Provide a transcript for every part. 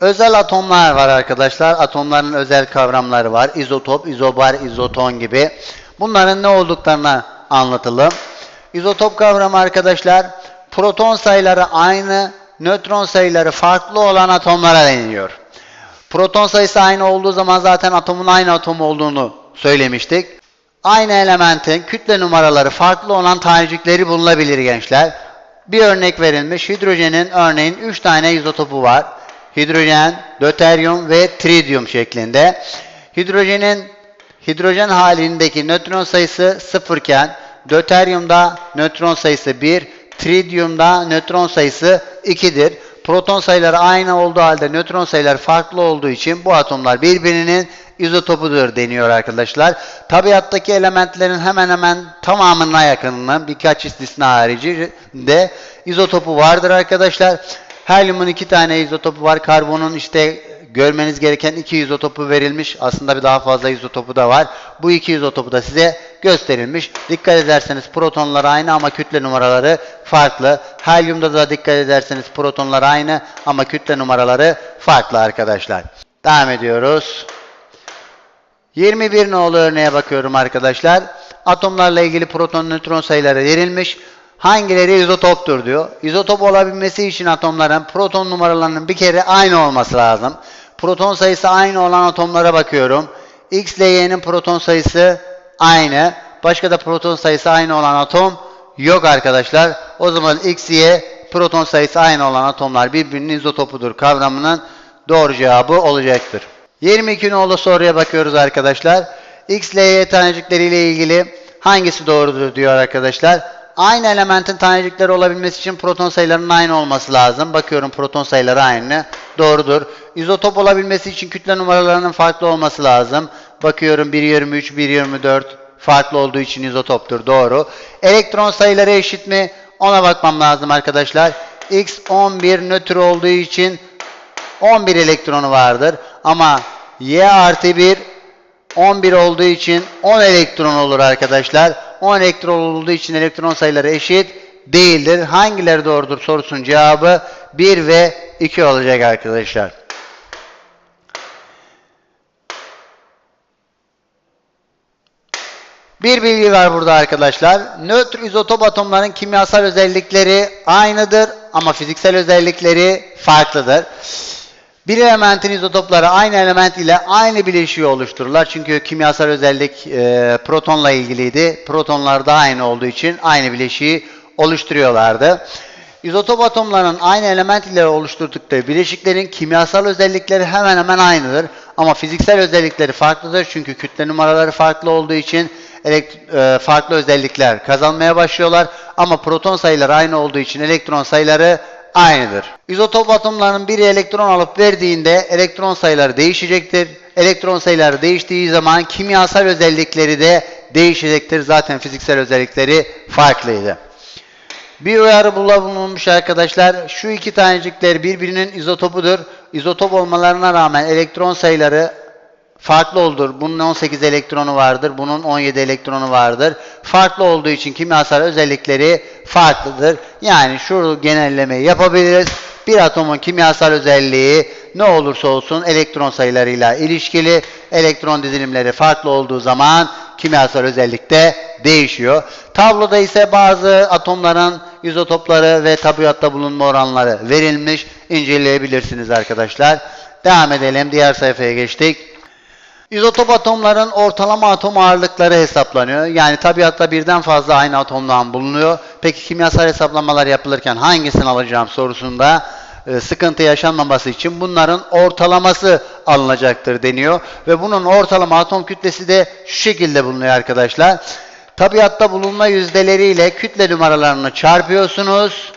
Özel atomlar var arkadaşlar. Atomların özel kavramları var. İzotop, izobar, izoton gibi. Bunların ne olduklarını anlatalım. İzotop kavramı arkadaşlar proton sayıları aynı, nötron sayıları farklı olan atomlara deniliyor. Proton sayısı aynı olduğu zaman zaten atomun aynı atom olduğunu söylemiştik. Aynı elementin kütle numaraları farklı olan tanecikleri bulunabilir gençler. Bir örnek verilmiş. Hidrojenin örneğin 3 tane izotopu var. Hidrojen, döteryum ve tridyum şeklinde. Hidrojenin hidrojen halindeki nötron sayısı 0 iken döteryumda nötron sayısı 1, tridyumda nötron sayısı 2'dir. Proton sayıları aynı olduğu halde nötron sayıları farklı olduğu için bu atomlar birbirinin izotopudur deniyor arkadaşlar. Tabiattaki elementlerin hemen hemen tamamına yakınının birkaç istisna harici de izotopu vardır arkadaşlar. Helyumun iki tane izotopu var. Karbonun işte görmeniz gereken iki izotopu verilmiş. Aslında bir daha fazla izotopu da var. Bu iki izotopu da size gösterilmiş. Dikkat ederseniz protonlar aynı ama kütle numaraları farklı. Helyumda da dikkat ederseniz protonlar aynı ama kütle numaraları farklı arkadaşlar. Devam ediyoruz. 21 nolu örneğe bakıyorum arkadaşlar. Atomlarla ilgili proton nötron sayıları verilmiş. Hangileri izotoptur diyor. İzotop olabilmesi için atomların proton numaralarının bir kere aynı olması lazım. Proton sayısı aynı olan atomlara bakıyorum. X ile Y'nin proton sayısı aynı. Başka da proton sayısı aynı olan atom yok arkadaşlar. O zaman X, Y proton sayısı aynı olan atomlar birbirinin izotopudur kavramının doğru cevabı olacaktır. 22 nolu soruya bakıyoruz arkadaşlar. X ile Y tanecikleriyle ilgili hangisi doğrudur diyor arkadaşlar. Aynı elementin tanecikleri olabilmesi için proton sayılarının aynı olması lazım. Bakıyorum proton sayıları aynı. Doğrudur. İzotop olabilmesi için kütle numaralarının farklı olması lazım. Bakıyorum 1.23, 1.24 farklı olduğu için izotoptur. Doğru. Elektron sayıları eşit mi? Ona bakmam lazım arkadaşlar. X 11 nötr olduğu için 11 elektronu vardır. Ama Y artı 1 11 olduğu için 10 elektron olur arkadaşlar. 10 elektron olduğu için elektron sayıları eşit değildir. Hangileri doğrudur sorusunun cevabı 1 ve 2 olacak arkadaşlar. Bir bilgi var burada arkadaşlar. Nötr izotop atomların kimyasal özellikleri aynıdır ama fiziksel özellikleri farklıdır. Bir elementin izotopları aynı element ile aynı bileşiği oluştururlar. Çünkü kimyasal özellik e, protonla ilgiliydi. Protonlar da aynı olduğu için aynı bileşiği oluşturuyorlardı. İzotop atomlarının aynı element ile oluşturdukları bileşiklerin kimyasal özellikleri hemen hemen aynıdır. Ama fiziksel özellikleri farklıdır. Çünkü kütle numaraları farklı olduğu için e, farklı özellikler kazanmaya başlıyorlar. Ama proton sayıları aynı olduğu için elektron sayıları aynıdır. İzotop atomlarının biri elektron alıp verdiğinde elektron sayıları değişecektir. Elektron sayıları değiştiği zaman kimyasal özellikleri de değişecektir. Zaten fiziksel özellikleri farklıydı. Bir uyarı bulunmuş arkadaşlar. Şu iki tanecikler birbirinin izotopudur. İzotop olmalarına rağmen elektron sayıları farklı olur. Bunun 18 elektronu vardır. Bunun 17 elektronu vardır. Farklı olduğu için kimyasal özellikleri farklıdır. Yani şu genellemeyi yapabiliriz. Bir atomun kimyasal özelliği ne olursa olsun elektron sayılarıyla ilişkili. Elektron dizilimleri farklı olduğu zaman kimyasal özellik de değişiyor. Tabloda ise bazı atomların izotopları ve tabiatta bulunma oranları verilmiş. İnceleyebilirsiniz arkadaşlar. Devam edelim. Diğer sayfaya geçtik. İzotop atomların ortalama atom ağırlıkları hesaplanıyor. Yani tabiatta birden fazla aynı atomdan bulunuyor. Peki kimyasal hesaplamalar yapılırken hangisini alacağım sorusunda e, sıkıntı yaşanmaması için bunların ortalaması alınacaktır deniyor. Ve bunun ortalama atom kütlesi de şu şekilde bulunuyor arkadaşlar. Tabiatta bulunma yüzdeleriyle kütle numaralarını çarpıyorsunuz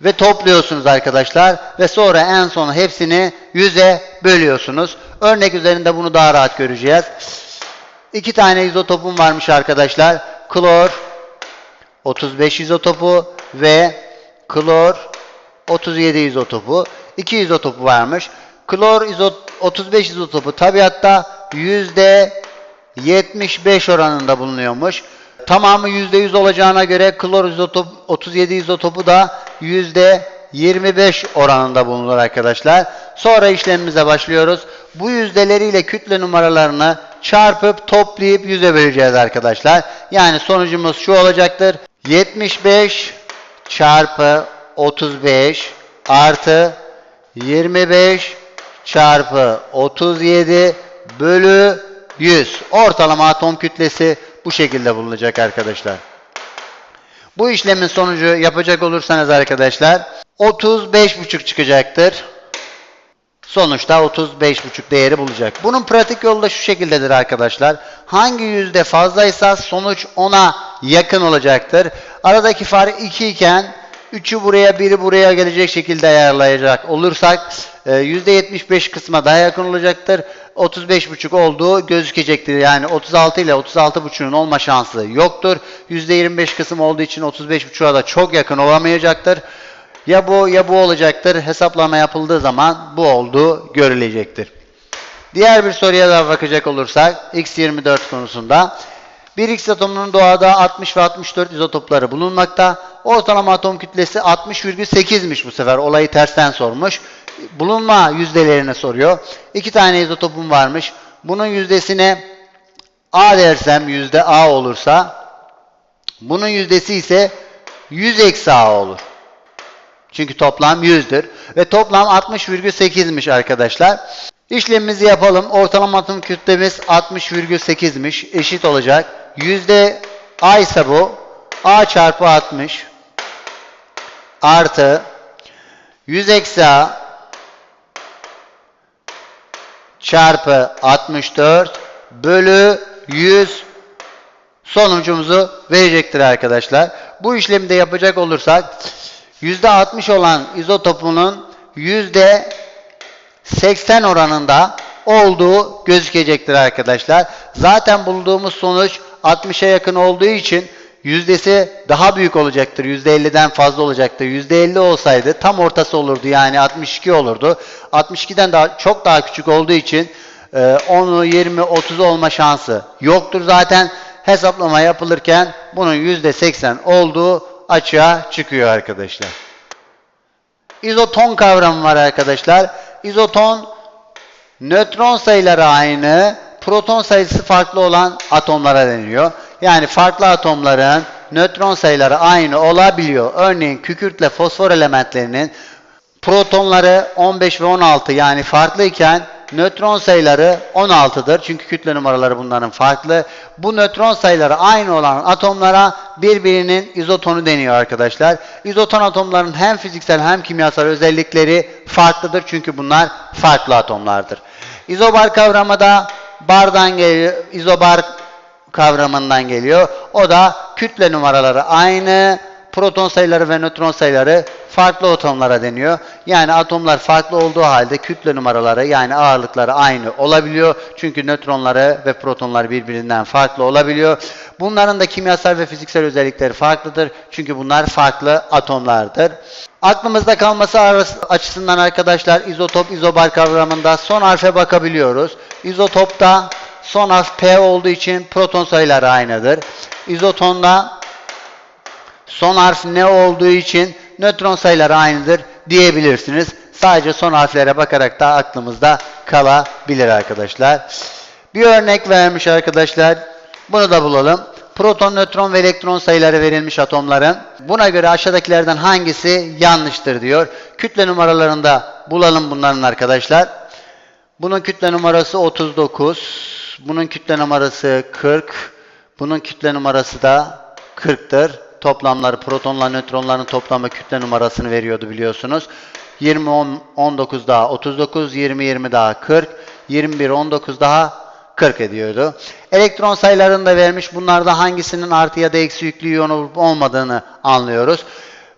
ve topluyorsunuz arkadaşlar ve sonra en son hepsini 100'e bölüyorsunuz. Örnek üzerinde bunu daha rahat göreceğiz. İki tane izotopum varmış arkadaşlar. Klor 35 izotopu ve klor 37 izotopu. İki izotopu varmış. Klor izot 35 izotopu tabiatta yüzde 75 oranında bulunuyormuş. Tamamı %100 olacağına göre klor izotop 37 izotopu da 25 oranında bulunur arkadaşlar. Sonra işlemimize başlıyoruz. Bu yüzdeleriyle kütle numaralarını çarpıp toplayıp yüze böleceğiz arkadaşlar. Yani sonucumuz şu olacaktır. 75 çarpı 35 artı 25 çarpı 37 bölü 100. Ortalama atom kütlesi bu şekilde bulunacak arkadaşlar. Bu işlemin sonucu yapacak olursanız arkadaşlar 35,5 çıkacaktır. Sonuçta 35,5 değeri bulacak. Bunun pratik yolu da şu şekildedir arkadaşlar. Hangi yüzde fazlaysa sonuç ona yakın olacaktır. Aradaki fark 2 iken 3'ü buraya 1'i buraya gelecek şekilde ayarlayacak olursak e, %75 kısma daha yakın olacaktır. 35,5 olduğu gözükecektir. Yani 36 ile 36,5'un olma şansı yoktur. %25 kısım olduğu için 35,5'a da çok yakın olamayacaktır. Ya bu ya bu olacaktır. Hesaplama yapıldığı zaman bu olduğu görülecektir. Diğer bir soruya da bakacak olursak X24 konusunda bir X atomunun doğada 60 ve 64 izotopları bulunmakta. Ortalama atom kütlesi 60,8'miş bu sefer. Olayı tersten sormuş. Bulunma yüzdelerini soruyor. İki tane izotopum varmış. Bunun yüzdesine A dersem yüzde A olursa bunun yüzdesi ise 100 eksi A olur. Çünkü toplam 100'dür. Ve toplam 60,8'miş arkadaşlar. İşlemimizi yapalım. Ortalama atom kütlemiz 60,8'miş. Eşit olacak. Yüzde A ise bu. A çarpı 60 artı 100 eksi A çarpı 64 bölü 100 sonucumuzu verecektir arkadaşlar. Bu işlemi de yapacak olursak %60 olan izotopunun %80 oranında olduğu gözükecektir arkadaşlar. Zaten bulduğumuz sonuç 60'a yakın olduğu için yüzdesi daha büyük olacaktır. %50'den fazla olacaktır. %50 olsaydı tam ortası olurdu. Yani 62 olurdu. 62'den daha çok daha küçük olduğu için 10'u, 20, 30 olma şansı yoktur zaten. Hesaplama yapılırken bunun %80 olduğu açığa çıkıyor arkadaşlar. İzoton kavramı var arkadaşlar. İzoton nötron sayıları aynı, proton sayısı farklı olan atomlara deniliyor. Yani farklı atomların nötron sayıları aynı olabiliyor. Örneğin kükürtle fosfor elementlerinin protonları 15 ve 16 yani farklı iken nötron sayıları 16'dır. Çünkü kütle numaraları bunların farklı. Bu nötron sayıları aynı olan atomlara birbirinin izotonu deniyor arkadaşlar. İzoton atomların hem fiziksel hem kimyasal özellikleri farklıdır. Çünkü bunlar farklı atomlardır. İzobar kavramı da bardan geliyor. İzobar kavramından geliyor. O da kütle numaraları aynı, proton sayıları ve nötron sayıları farklı atomlara deniyor. Yani atomlar farklı olduğu halde kütle numaraları yani ağırlıkları aynı olabiliyor. Çünkü nötronları ve protonlar birbirinden farklı olabiliyor. Bunların da kimyasal ve fiziksel özellikleri farklıdır. Çünkü bunlar farklı atomlardır. Aklımızda kalması açısından arkadaşlar izotop, izobar kavramında son harfe bakabiliyoruz. İzotopta son harf P olduğu için proton sayıları aynıdır. İzotonda son harf ne olduğu için nötron sayıları aynıdır diyebilirsiniz. Sadece son harflere bakarak da aklımızda kalabilir arkadaşlar. Bir örnek vermiş arkadaşlar. Bunu da bulalım. Proton, nötron ve elektron sayıları verilmiş atomların. Buna göre aşağıdakilerden hangisi yanlıştır diyor. Kütle numaralarını da bulalım bunların arkadaşlar. Bunun kütle numarası 39. Bunun kütle numarası 40. Bunun kütle numarası da 40'tır toplamları protonla nötronların toplamı kütle numarasını veriyordu biliyorsunuz. 20 10, 19 daha 39, 20 20 daha 40, 21 19 daha 40 ediyordu. Elektron sayılarını da vermiş. Bunlarda hangisinin artı ya da eksi yüklü iyon olup olmadığını anlıyoruz.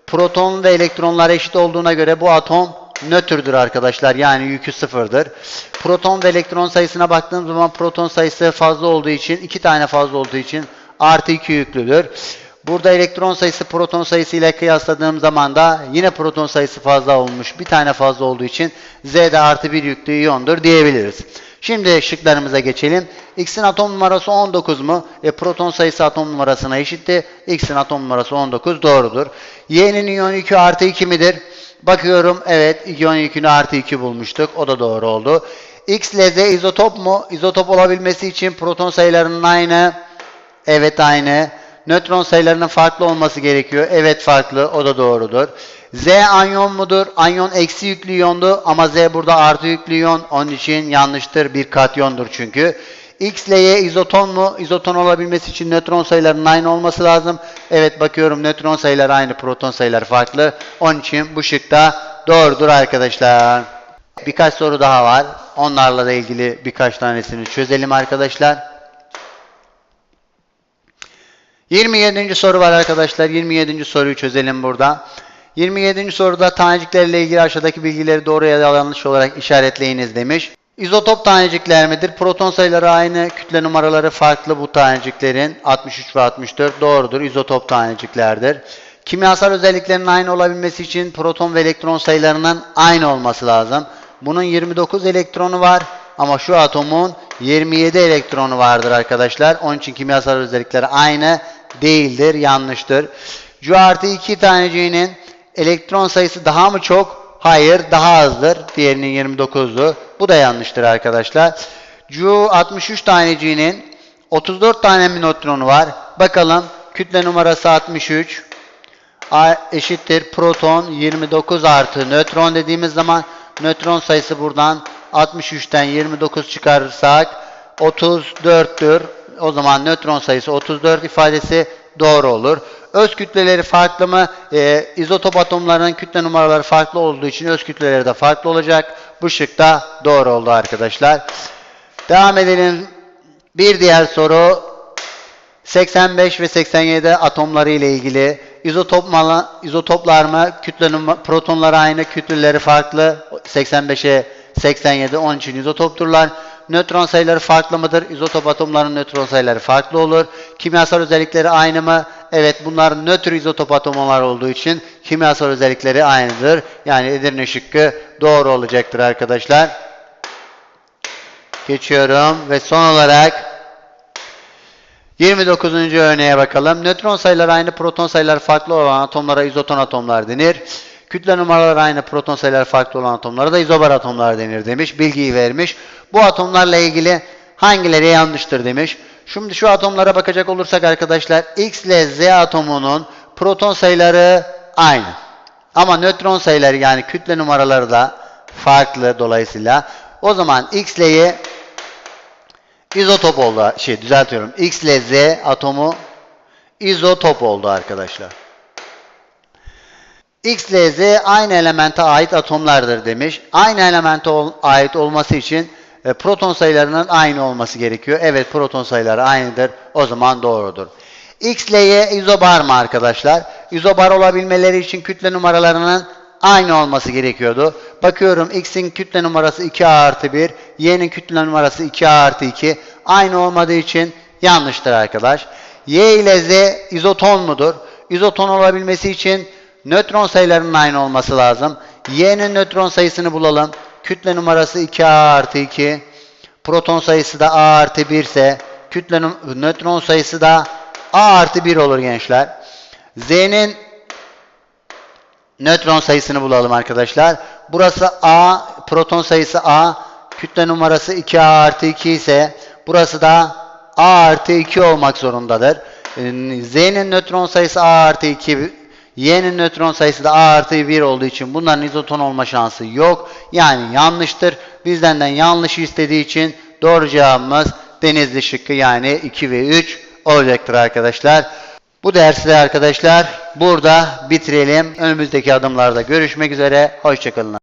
Proton ve elektronlar eşit olduğuna göre bu atom nötrdür arkadaşlar. Yani yükü sıfırdır. Proton ve elektron sayısına baktığım zaman proton sayısı fazla olduğu için, iki tane fazla olduğu için artı 2 yüklüdür. Burada elektron sayısı proton sayısı ile kıyasladığım zaman da yine proton sayısı fazla olmuş. Bir tane fazla olduğu için Z'de artı bir yüklü iyondur diyebiliriz. Şimdi şıklarımıza geçelim. X'in atom numarası 19 mu? E, proton sayısı atom numarasına eşitti. X'in atom numarası 19 doğrudur. Y'nin iyon yükü artı 2 midir? Bakıyorum evet iyon yükünü artı 2 bulmuştuk. O da doğru oldu. X ile izotop mu? İzotop olabilmesi için proton sayılarının aynı. Evet aynı. Nötron sayılarının farklı olması gerekiyor. Evet farklı. O da doğrudur. Z anyon mudur? Anyon eksi yüklü iyondu ama Z burada artı yüklü iyon. Onun için yanlıştır. Bir katyondur çünkü. X ile Y izoton mu? İzoton olabilmesi için nötron sayılarının aynı olması lazım. Evet bakıyorum nötron sayıları aynı, proton sayıları farklı. Onun için bu şık da doğrudur arkadaşlar. Birkaç soru daha var. Onlarla da ilgili birkaç tanesini çözelim arkadaşlar. 27. soru var arkadaşlar. 27. soruyu çözelim burada. 27. soruda taneciklerle ilgili aşağıdaki bilgileri doğru ya da yanlış olarak işaretleyiniz demiş. İzotop tanecikler midir? Proton sayıları aynı, kütle numaraları farklı bu taneciklerin. 63 ve 64 doğrudur. İzotop taneciklerdir. Kimyasal özelliklerinin aynı olabilmesi için proton ve elektron sayılarının aynı olması lazım. Bunun 29 elektronu var ama şu atomun 27 elektronu vardır arkadaşlar. Onun için kimyasal özellikleri aynı değildir, yanlıştır. Cu artı 2 taneciğinin elektron sayısı daha mı çok? Hayır, daha azdır. Diğerinin 29'du. Bu da yanlıştır arkadaşlar. Cu 63 taneciğinin 34 tane mi nötronu var? Bakalım. Kütle numarası 63. A eşittir proton 29 artı nötron dediğimiz zaman nötron sayısı buradan 63'ten 29 çıkarırsak 34'tür. O zaman nötron sayısı 34 ifadesi doğru olur. Öz kütleleri farklı mı? Ee, izotop atomlarının kütle numaraları farklı olduğu için öz kütleleri de farklı olacak. Bu şık da doğru oldu arkadaşlar. Devam edelim. Bir diğer soru 85 ve 87 atomları ile ilgili izotop mala, izotoplar mı? Kütle protonları aynı, kütleleri farklı. 85'e 87 onun için izotopturlar. Nötron sayıları farklı mıdır? İzotop atomlarının nötron sayıları farklı olur. Kimyasal özellikleri aynı mı? Evet bunlar nötr izotop atomlar olduğu için kimyasal özellikleri aynıdır. Yani Edirne şıkkı doğru olacaktır arkadaşlar. Geçiyorum ve son olarak 29. örneğe bakalım. Nötron sayıları aynı, proton sayıları farklı olan atomlara izoton atomlar denir. Kütle numaraları aynı, proton sayıları farklı olan atomlara da izobar atomlar denir demiş. Bilgiyi vermiş. Bu atomlarla ilgili hangileri yanlıştır demiş. Şimdi şu atomlara bakacak olursak arkadaşlar X ile Z atomunun proton sayıları aynı. Ama nötron sayıları yani kütle numaraları da farklı dolayısıyla. O zaman X ile Y izotop oldu. Şey düzeltiyorum. X ile Z atomu izotop oldu arkadaşlar. X ile Z aynı elemente ait atomlardır demiş. Aynı elemente ol- ait olması için e, proton sayılarının aynı olması gerekiyor. Evet proton sayıları aynıdır. O zaman doğrudur. X ile Y izobar mı arkadaşlar? İzobar olabilmeleri için kütle numaralarının aynı olması gerekiyordu. Bakıyorum X'in kütle numarası 2A artı 1, Y'nin kütle numarası 2A artı 2. Aynı olmadığı için yanlıştır arkadaş. Y ile Z izoton mudur? İzoton olabilmesi için nötron sayılarının aynı olması lazım. Y'nin nötron sayısını bulalım. Kütle numarası 2A artı 2. Proton sayısı da A artı 1 ise kütle nötron sayısı da A artı 1 olur gençler. Z'nin nötron sayısını bulalım arkadaşlar. Burası A, proton sayısı A, kütle numarası 2A artı 2 ise burası da A artı 2 olmak zorundadır. Ee, Z'nin nötron sayısı A artı 2, Y'nin nötron sayısı da A artı 1 olduğu için bunların izoton olma şansı yok. Yani yanlıştır. Bizden yanlış istediği için doğru cevabımız denizli şıkkı yani 2 ve 3 olacaktır arkadaşlar. Bu dersi de arkadaşlar burada bitirelim. Önümüzdeki adımlarda görüşmek üzere. Hoşçakalın.